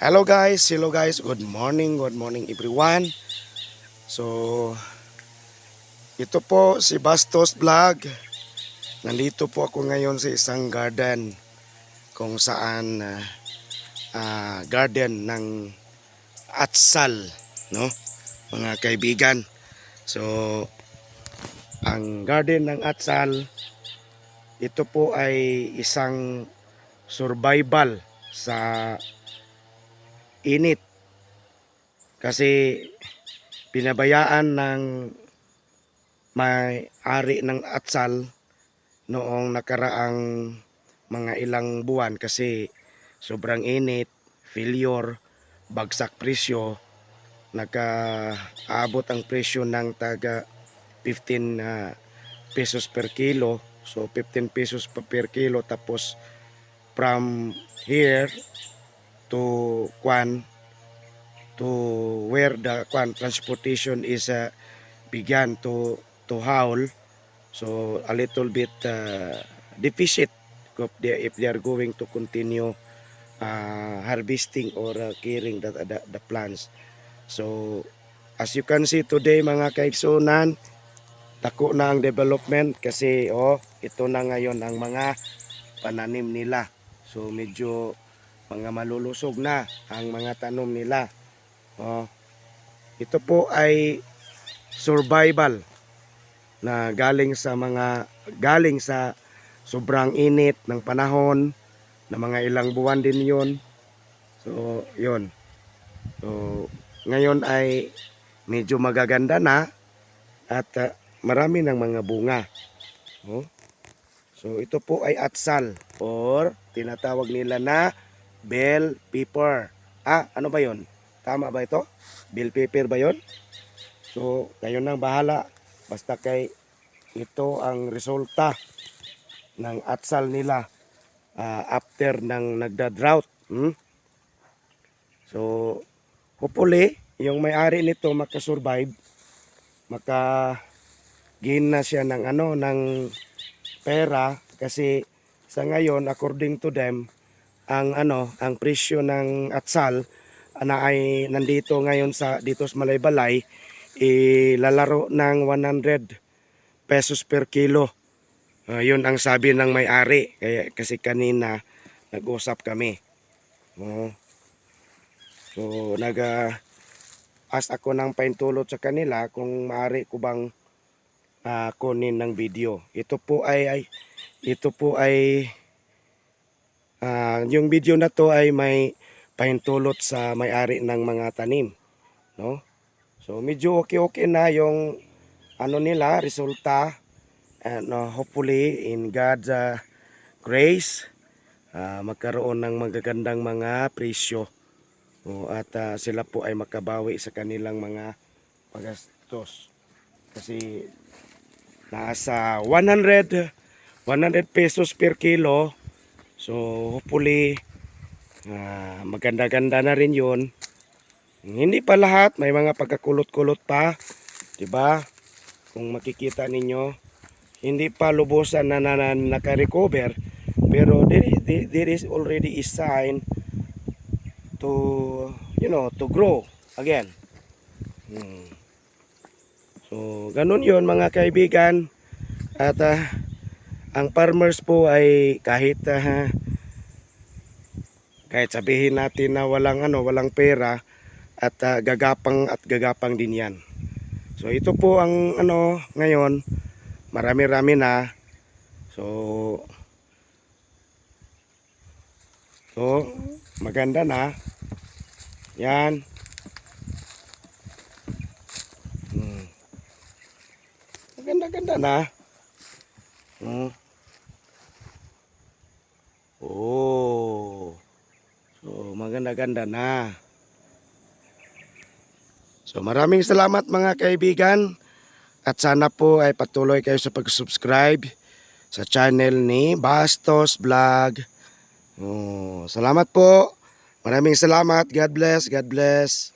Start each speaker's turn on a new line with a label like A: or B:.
A: Hello guys, hello guys. Good morning, good morning everyone. So ito po si Bastos Vlog. Nandito po ako ngayon sa isang garden kung saan ah, ah, garden ng atsal, no? Mga kaibigan. So ang garden ng atsal ito po ay isang survival sa init. Kasi pinabayaan ng may-ari ng atsal noong nakaraang mga ilang buwan kasi sobrang init, failure, bagsak presyo, nakaabot ang presyo ng taga 15 ah, pesos per kilo. So 15 pesos per kilo tapos from here to Kwan to where the Kwan transportation is uh, began to to howl so a little bit uh, deficit if they, if they are going to continue uh, harvesting or uh, caring the, the, the plants. So as you can see today mga kaigsunan dako na ang development kasi oh ito na ngayon ang mga pananim nila. So medyo mga malulusog na ang mga tanom nila. Oh. Ito po ay survival na galing sa mga galing sa sobrang init ng panahon na mga ilang buwan din 'yon. So, 'yon. So, ngayon ay medyo magaganda na at ah, marami ng mga bunga. Oh. So, ito po ay atsal or tinatawag nila na bell pepper. Ah, ano ba yon? Tama ba ito? Bell pepper ba yon? So, kayo nang bahala. Basta kay ito ang resulta ng atsal nila ah, after ng nagda-drought. Hmm? So, hopefully, yung may-ari nito makasurvive, maka gain na siya ng ano ng pera kasi sa ngayon according to them ang ano ang presyo ng atsal na ay nandito ngayon sa dito sa Malaybalay ilalaro ng 100 pesos per kilo. Ah, yun ang sabi ng may-ari kaya kasi kanina nag-usap kami. Oh. So naga ask ako ng paintulot sa kanila kung maaari ko bang ah, kunin ng video. Ito po ay, ay ito po ay ah, yung video na to ay may pahintulot sa may-ari ng mga tanim, no? So medyo okay-okay na yung ano nila resulta and uh, hopefully in God's ah, grace ah, magkaroon ng magagandang mga presyo. O, at ah, sila po ay makabawi sa kanilang mga pagastos. Kasi nasa 100 100 pesos per kilo. So hopefully ah, maganda-ganda na rin 'yon. Hindi pa lahat, may mga pagkakulot-kulot pa, 'di ba? Kung makikita ninyo, hindi pa lubusan na, na, na naka-recover, pero there, is- there, there is already a sign to you know, to grow again. Hmm. So, ganun 'yon mga kaibigan. At ah, ang farmers po ay kahit ah, kahit sabihin natin na walang ano, walang pera at ah, gagapang at gagapang din 'yan. So ito po ang ano ngayon, marami-rami na. So So maganda na. Yan. Hmm. Maganda-ganda na. Hmm. Oh. So, maganda-ganda na. So, maraming salamat mga kaibigan. At sana po ay patuloy kayo sa pag-subscribe sa channel ni Bastos Vlog. Oh, salamat po. Maraming salamat. God bless. God bless.